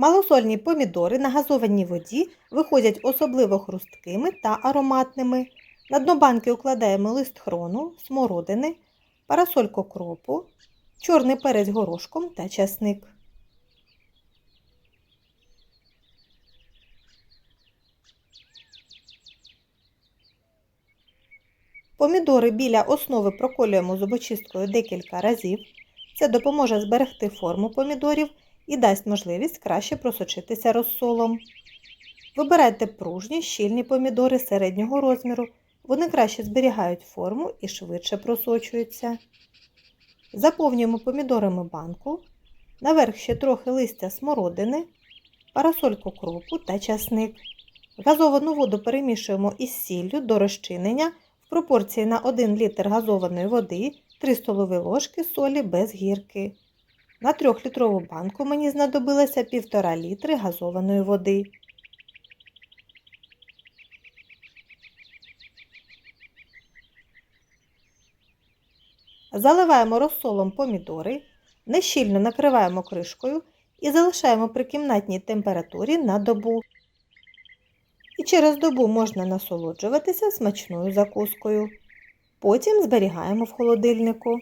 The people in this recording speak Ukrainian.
Малосольні помідори на газованій воді виходять особливо хрусткими та ароматними. На дно банки укладаємо лист хрону, смородини, парасольку кропу, чорний перець горошком та часник. Помідори біля основи проколюємо зубочисткою декілька разів. Це допоможе зберегти форму помідорів і дасть можливість краще просочитися розсолом. Вибирайте пружні, щільні помідори середнього розміру. Вони краще зберігають форму і швидше просочуються. Заповнюємо помідорами банку. Наверх ще трохи листя смородини, парасольку кропу та часник. Газовану воду перемішуємо із сіллю до розчинення в пропорції на 1 літр газованої води 3 столові ложки солі без гірки. На 3-літрову банку мені знадобилося 1,5 літри газованої води. Заливаємо розсолом помідори, нещільно накриваємо кришкою і залишаємо при кімнатній температурі на добу. І через добу можна насолоджуватися смачною закускою. Потім зберігаємо в холодильнику.